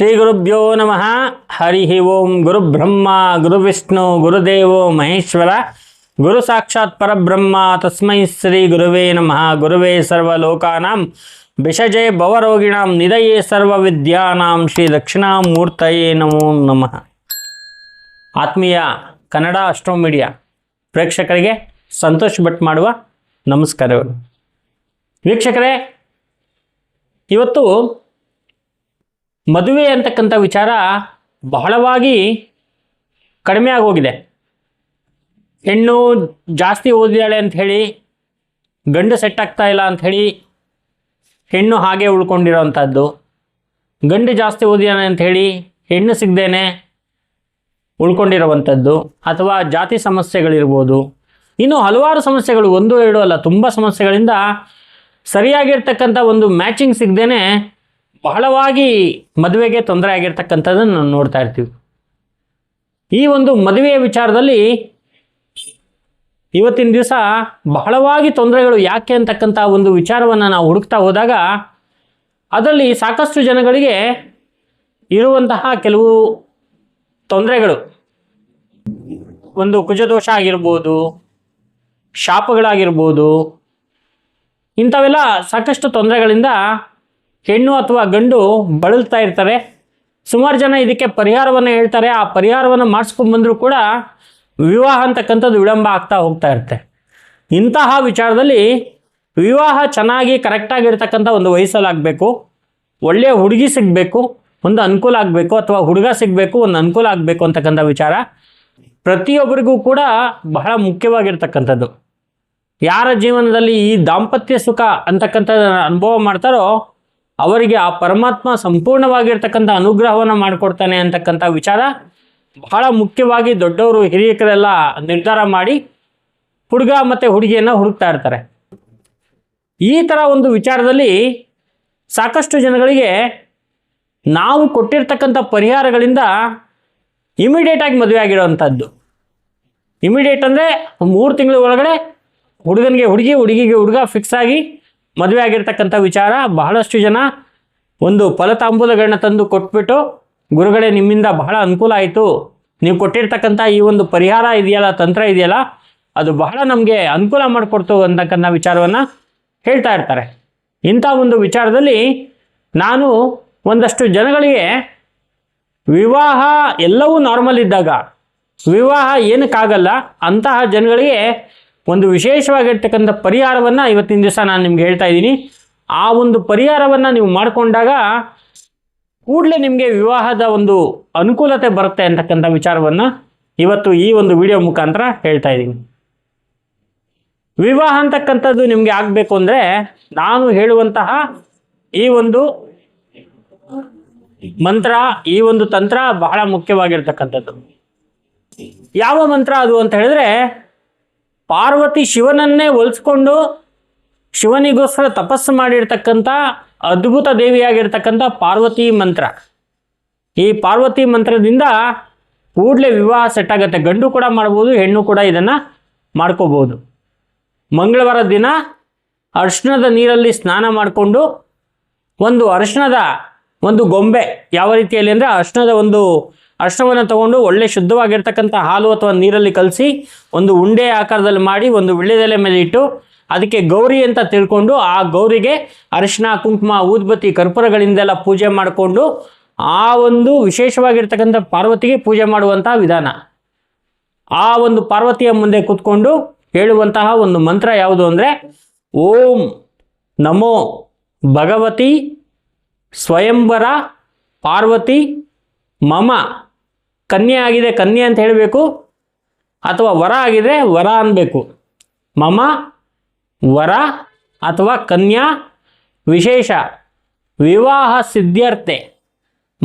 ಶ್ರೀ ಗುರುಭ್ಯೋ ನಮಃ. ಹರಿ ಓಂ ಗುರು ಬ್ರಹ್ಮ ವಿಷ್ಣು ಗುರುದೇವೋ ಮಹೇಶ್ವರ. ಗುರು ಸಾಕ್ಷಾತ್ ಪರಬ್ರಹ್ಮ, ತಸ್ಮೈ ಶ್ರೀ ಗುರುವೇ ನಮಃ. ಗುರುವೇ ಸರ್ವಲೋಕಾನಾಂ ಬಿಷಜೆ ಭವರೋಗಿಣಾಂ ನಿಧಯೇ ಸರ್ವವಿದ್ಯಾನಾಂ, ಶ್ರೀ ದಕ್ಷಿಣಾಮೂರ್ತಯೇ ನಮೋ ನಮಃ. ಆತ್ಮೀಯ ಕನ್ನಡ ಅಷ್ಟೋ ಮೀಡಿಯಾ ಪ್ರೇಕ್ಷಕರಿಗೆ ಸಂತೋಷ್ ಭಟ್ ಮಾಡುವ ನಮಸ್ಕಾರಗಳು. ವೀಕ್ಷಕರೇ, ಇವತ್ತು ಮದುವೆ ಅಂತಕ್ಕಂಥ ವಿಚಾರ ಬಹಳವಾಗಿ ಕಡಿಮೆ ಆಗೋಗಿದೆ. ಹೆಣ್ಣು ಜಾಸ್ತಿ ಓದಿದಾಳೆ ಹೇಳಿ, ಗಂಡು ಸೆಟ್ ಆಗ್ತಾ ಇಲ್ಲ ಅಂತ ಹೇಳಿ, ಹೆಣ್ಣು ಹಾಗೆ ಉಳ್ಕೊಂಡಿರೋವಂಥದ್ದು ಗಂಡು ಜಾಸ್ತಿ ಓದಿದಾನೆ ಹೇಳಿ, ಹೆಣ್ಣು ಸಿಗದೇನೆ ಉಳ್ಕೊಂಡಿರುವಂಥದ್ದು. ಅಥವಾ ಜಾತಿ ಸಮಸ್ಯೆಗಳಿರ್ಬೋದು. ಇನ್ನು ಹಲವಾರು ಸಮಸ್ಯೆಗಳು, ಒಂದು, ಎರಡು ಅಲ್ಲ, ತುಂಬ ಸಮಸ್ಯೆಗಳಿಂದ ಸರಿಯಾಗಿರ್ತಕ್ಕಂಥ ಒಂದು ಮ್ಯಾಚಿಂಗ್ ಸಿಗದೇನೆ ಬಹಳವಾಗಿ ಮದುವೆಗೆ ತೊಂದರೆ ಆಗಿರ್ತಕ್ಕಂಥದ್ದನ್ನು ನಾವು ನೋಡ್ತಾ ಇರ್ತೀವಿ. ಈ ಒಂದು ಮದುವೆಯ ವಿಚಾರದಲ್ಲಿ ಇವತ್ತಿನ ದಿವಸ ಬಹಳವಾಗಿ ತೊಂದರೆಗಳು ಯಾಕೆ ಅಂತಕ್ಕಂಥ ಒಂದು ವಿಚಾರವನ್ನು ನಾವು ಹುಡುಕ್ತಾ ಹೋದಾಗ ಅದರಲ್ಲಿ ಸಾಕಷ್ಟು ಜನಗಳಿಗೆ ಇರುವಂತಹ ಕೆಲವು ತೊಂದರೆಗಳು. ಒಂದು ಕುಜದೋಷ ಆಗಿರ್ಬೋದು, ಶಾಪಗಳಾಗಿರ್ಬೋದು, ಇಂಥವೆಲ್ಲ ಸಾಕಷ್ಟು ತೊಂದರೆಗಳಿಂದ ಹೆಣ್ಣು ಅಥವಾ ಗಂಡು ಬಳಲ್ತಾ ಇರ್ತಾರೆ. ಸುಮಾರು ಜನ ಇದಕ್ಕೆ ಪರಿಹಾರವನ್ನು ಹೇಳ್ತಾರೆ. ಆ ಪರಿಹಾರವನ್ನು ಮಾಡಿಸ್ಕೊಂಡ್ಬಂದರೂ ಕೂಡ ವಿವಾಹ ಅಂತಕ್ಕಂಥದ್ದು ವಿಳಂಬ ಆಗ್ತಾ ಹೋಗ್ತಾ ಇರುತ್ತೆ. ಇಂತಹ ವಿಚಾರದಲ್ಲಿ ವಿವಾಹ ಚೆನ್ನಾಗಿ ಕರೆಕ್ಟಾಗಿರ್ತಕ್ಕಂಥ ಒಂದು ವಯಸ್ಸಲ್ಲಾಗಬೇಕು ಒಳ್ಳೆಯ ಹುಡುಗಿ ಸಿಗಬೇಕು, ಒಂದು ಅನುಕೂಲ ಆಗಬೇಕು ಅಥವಾ ಹುಡುಗ ಸಿಗಬೇಕು, ಒಂದು ಅನುಕೂಲ ಆಗಬೇಕು ಅಂತಕ್ಕಂಥ ವಿಚಾರ ಪ್ರತಿಯೊಬ್ಬರಿಗೂ ಕೂಡ ಬಹಳ ಮುಖ್ಯವಾಗಿರ್ತಕ್ಕಂಥದ್ದು. ಯಾರ ಜೀವನದಲ್ಲಿ ಈ ದಾಂಪತ್ಯ ಸುಖ ಅಂತಕ್ಕಂಥದ್ದನ್ನು ಅನುಭವ ಮಾಡ್ತಾರೋ ಅವರಿಗೆ ಆ ಪರಮಾತ್ಮ ಸಂಪೂರ್ಣವಾಗಿರ್ತಕ್ಕಂಥ ಅನುಗ್ರಹವನ್ನು ಮಾಡಿಕೊಡ್ತಾನೆ ಅಂತಕ್ಕಂಥ ವಿಚಾರ ಬಹಳ ಮುಖ್ಯವಾಗಿ ದೊಡ್ಡವರು ಹಿರಿಯಕರೆಲ್ಲ ನಿರ್ಧಾರ ಮಾಡಿ ಹುಡುಗ ಮತ್ತು ಹುಡುಗಿಯನ್ನು ಹುಡುಕ್ತಾ ಇರ್ತಾರೆ. ಈ ಥರ ಒಂದು ವಿಚಾರದಲ್ಲಿ ಸಾಕಷ್ಟು ಜನಗಳಿಗೆ ನಾವು ಕೊಟ್ಟಿರ್ತಕ್ಕಂಥ ಪರಿಹಾರಗಳಿಂದ ಇಮಿಡಿಯೇಟಾಗಿ ಮದುವೆ ಆಗಿರೋವಂಥದ್ದು ಇಮಿಡಿಯೇಟ್ ಅಂದರೆ ಮೂರು ತಿಂಗಳ ಒಳಗಡೆ ಹುಡುಗನಿಗೆ ಹುಡುಗಿ, ಹುಡುಗಿಗೆ ಹುಡುಗ ಫಿಕ್ಸ್ ಆಗಿ ಮದುವೆ ಆಗಿರ್ತಕ್ಕಂಥ ವಿಚಾರ ಬಹಳಷ್ಟು ಜನ ಒಂದು ಫಲತಾಂಬೂಲಗಳನ್ನ ತಂದು ಕೊಟ್ಬಿಟ್ಟು, ಗುರುಗಳೇ ನಿಮ್ಮಿಂದ ಬಹಳ ಅನುಕೂಲ ಆಯಿತು. ನೀವು ಕೊಟ್ಟಿರ್ತಕ್ಕಂಥ ಈ ಒಂದು ಪರಿಹಾರ ಇದೆಯಲ್ಲ, ತಂತ್ರ ಇದೆಯಲ್ಲ, ಅದು ಬಹಳ ನಮಗೆ ಅನುಕೂಲ ಮಾಡಿಕೊಡ್ತು ಅಂತಕ್ಕಂಥ ವಿಚಾರವನ್ನು ಹೇಳ್ತಾ ಇರ್ತಾರೆ. ಇಂಥ ಒಂದು ವಿಚಾರದಲ್ಲಿ ನಾನು ಒಂದಷ್ಟು ಜನಗಳಿಗೆ ವಿವಾಹ ಎಲ್ಲವೂ ನಾರ್ಮಲ್ ಇದ್ದಾಗ, ವಿವಾಹ ಏನಕ್ಕಾಗಲ್ಲ, ಅಂತಹ ಜನಗಳಿಗೆ ಒಂದು ವಿಶೇಷವಾಗಿರ್ತಕ್ಕಂಥ ಪರಿಹಾರವನ್ನು ಇವತ್ತಿನ ದಿವಸ ನಾನು ನಿಮ್ಗೆ ಹೇಳ್ತಾ ಇದ್ದೀನಿ. ಆ ಒಂದು ಪರಿಹಾರವನ್ನು ನೀವು ಮಾಡಿಕೊಂಡಾಗ ಕೂಡಲೇ ನಿಮಗೆ ವಿವಾಹದ ಒಂದು ಅನುಕೂಲತೆ ಬರುತ್ತೆ ಅಂತಕ್ಕಂಥ ವಿಚಾರವನ್ನು ಇವತ್ತು ಈ ಒಂದು ವಿಡಿಯೋ ಮುಖಾಂತರ ಹೇಳ್ತಾ ಇದ್ದೀನಿ. ವಿವಾಹ ಅಂತಕ್ಕಂಥದ್ದು ನಿಮಗೆ ಆಗಬೇಕು ಅಂದರೆ ನಾನು ಹೇಳುವಂತಹ ಈ ಒಂದು ಮಂತ್ರ, ಈ ಒಂದು ತಂತ್ರ ಬಹಳ ಮುಖ್ಯವಾಗಿರ್ತಕ್ಕಂಥದ್ದು. ಯಾವ ಮಂತ್ರ ಅದು ಅಂತ ಹೇಳಿದ್ರೆ ಪಾರ್ವತಿ ಶಿವನನ್ನೇ ಹೋಲಿಸ್ಕೊಂಡು ಶಿವನಿಗೋಸ್ಕರ ತಪಸ್ಸು ಮಾಡಿರ್ತಕ್ಕಂಥ ಅದ್ಭುತ ದೇವಿಯಾಗಿರ್ತಕ್ಕಂಥ ಪಾರ್ವತಿ ಮಂತ್ರ. ಈ ಪಾರ್ವತಿ ಮಂತ್ರದಿಂದ ಕೂಡಲೇ ವಿವಾಹ ಸೆಟ್ ಆಗುತ್ತೆ. ಗಂಡು ಕೂಡ ಮಾಡ್ಬೋದು, ಹೆಣ್ಣು ಕೂಡ ಇದನ್ನು ಮಾಡ್ಕೋಬೋದು. ಮಂಗಳವಾರ ದಿನ ಅರ್ಶಿಣದ ನೀರಲ್ಲಿ ಸ್ನಾನ ಮಾಡಿಕೊಂಡು ಒಂದು ಅರ್ಶಿಣದ ಒಂದು ಗೊಂಬೆ ಯಾವ ರೀತಿಯಲ್ಲಿ ಅಂದರೆ ಅರ್ಶಿನದ ಒಂದು ಅರಿಶಿಣವನ್ನು ತಗೊಂಡು ಒಳ್ಳೆ ಶುದ್ಧವಾಗಿರ್ತಕ್ಕಂಥ ಹಾಲು ಅಥವಾ ನೀರಲ್ಲಿ ಕಲಸಿ ಒಂದು ಉಂಡೆ ಆಕಾರದಲ್ಲಿ ಮಾಡಿ ಒಂದು ವಿಳ್ಯದೆಲೆ ಮೇಲೆ ಇಟ್ಟು ಅದಕ್ಕೆ ಗೌರಿ ಅಂತ ತಿಳ್ಕೊಂಡು ಆ ಗೌರಿಗೆ ಅರಿಶಿನ ಕುಂಕುಮ, ಊದ್ಬತ್ತಿ, ಕರ್ಪೂರಗಳಿಂದೆಲ್ಲ ಪೂಜೆ ಮಾಡಿಕೊಂಡು ಆ ಒಂದು ವಿಶೇಷವಾಗಿರ್ತಕ್ಕಂಥ ಪಾರ್ವತಿಗೆ ಪೂಜೆ ಮಾಡುವಂತಹ ವಿಧಾನ. ಆ ಒಂದು ಪಾರ್ವತಿಯ ಮುಂದೆ ಕೂತ್ಕೊಂಡು ಹೇಳುವಂತಹ ಒಂದು ಮಂತ್ರ ಯಾವುದು ಅಂದರೆ, ಓಂ ನಮೋ ಭಗವತಿ ಸ್ವಯಂವರ ಪಾರ್ವತಿ ಮಮ ಕನ್ಯೆ ಆಗಿದೆ, ಕನ್ಯೆ ಅಂತ ಹೇಳಬೇಕು ಅಥವಾ ವರ ಆಗಿದೆ, ವರ ಅನ್ಬೇಕು. ಮಮ, ವರ ಅಥವಾ ಕನ್ಯಾ, ವಿಶೇಷ, ವಿವಾಹ ಸಿದ್ಧಾರ್ಥೆ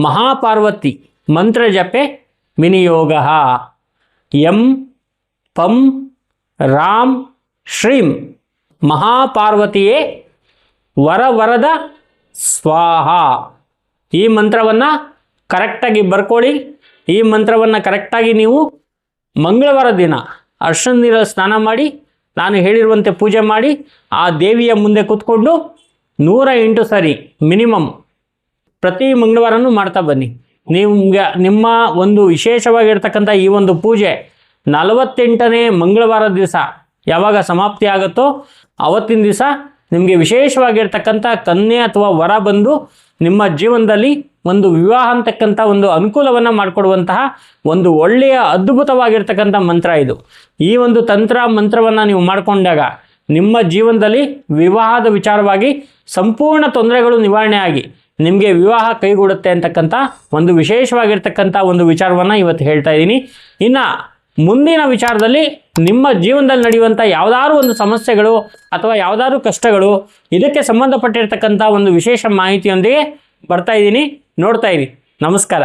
ಮಹಾಪಾರ್ವತಿ, ಮಂತ್ರ ಜಪೆ, ವಿನಿಯೋಗ. ಎಂ, ಪಂ ರಾಮ್ ಶ್ರೀಂ. ಮಹಾಪಾರ್ವತಿಯೇ ವರವರದ ಸ್ವಾಹ. ಈ ಮಂತ್ರವನ್ನು ಕರೆಕ್ಟಾಗಿ ಬರ್ಕೊಳ್ಳಿ. ಈ ಮಂತ್ರವನ್ನು ಕರೆಕ್ಟಾಗಿ ನೀವು ಮಂಗಳವಾರ ದಿನ ಅರ್ಶನ ನೀರಲ್ಲಿ ಸ್ನಾನ ಮಾಡಿ, ನಾನು ಹೇಳಿರುವಂತೆ ಪೂಜೆ ಮಾಡಿ, ಆ ದೇವಿಯ ಮುಂದೆ ಕೂತ್ಕೊಂಡು ನೂರ ಎಂಟು ಸಾರಿ ಮಿನಿಮಮ್ ಪ್ರತಿ ಮಂಗಳವಾರನೂ ಮಾಡ್ತಾ ಬನ್ನಿ. ನಿಮ್ಗೆ, ನಿಮ್ಮ ಒಂದು ವಿಶೇಷವಾಗಿರ್ತಕ್ಕಂಥ ಈ ಒಂದು ಪೂಜೆ ನಲವತ್ತೆಂಟನೇ ಮಂಗಳವಾರ ದಿವಸ ಯಾವಾಗ ಸಮಾಪ್ತಿ ಆಗುತ್ತೋ ಅವತ್ತಿನ ದಿವಸ ನಿಮಗೆ ವಿಶೇಷವಾಗಿರ್ತಕ್ಕಂಥ ಕನ್ಯೆ ಅಥವಾ ವರ ಬಂದು ನಿಮ್ಮ ಜೀವನದಲ್ಲಿ ಒಂದು ವಿವಾಹ ಅಂತಕ್ಕಂಥ ಒಂದು ಅನುಕೂಲವನ್ನು ಮಾಡಿಕೊಡುವಂತಹ ಒಂದು ಒಳ್ಳೆಯ ಅದ್ಭುತವಾಗಿರ್ತಕ್ಕಂಥ ಮಂತ್ರ ಇದು. ಈ ಒಂದು ತಂತ್ರ ಮಂತ್ರವನ್ನು ನೀವು ಮಾಡಿಕೊಂಡಾಗ ನಿಮ್ಮ ಜೀವನದಲ್ಲಿ ವಿವಾಹದ ವಿಚಾರವಾಗಿ ಸಂಪೂರ್ಣ ತೊಂದರೆಗಳು ನಿವಾರಣೆ ಆಗಿ ನಿಮಗೆ ವಿವಾಹ ಕೈಗೂಡುತ್ತೆ ಅಂತಕ್ಕಂಥ ಒಂದು ವಿಶೇಷವಾಗಿರ್ತಕ್ಕಂಥ ಒಂದು ವಿಚಾರವನ್ನು ಇವತ್ತು ಹೇಳ್ತಾ ಇದ್ದೀನಿ. ಇನ್ನು ಮುಂದಿನ ವಿಚಾರದಲ್ಲಿ ನಿಮ್ಮ ಜೀವನದಲ್ಲಿ ನಡೆಯುವಂಥ ಯಾವುದಾದ್ರು ಒಂದು ಸಮಸ್ಯೆಗಳು ಅಥವಾ ಯಾವುದಾದ್ರು ಕಷ್ಟಗಳು ಇದಕ್ಕೆ ಸಂಬಂಧಪಟ್ಟಿರ್ತಕ್ಕಂಥ ಒಂದು ವಿಶೇಷ ಮಾಹಿತಿಯೊಂದಿಗೆ ಬರ್ತಾ ಇದ್ದೀನಿ. ನೋಡ್ತಾ ಇರಿ. ನಮಸ್ಕಾರ.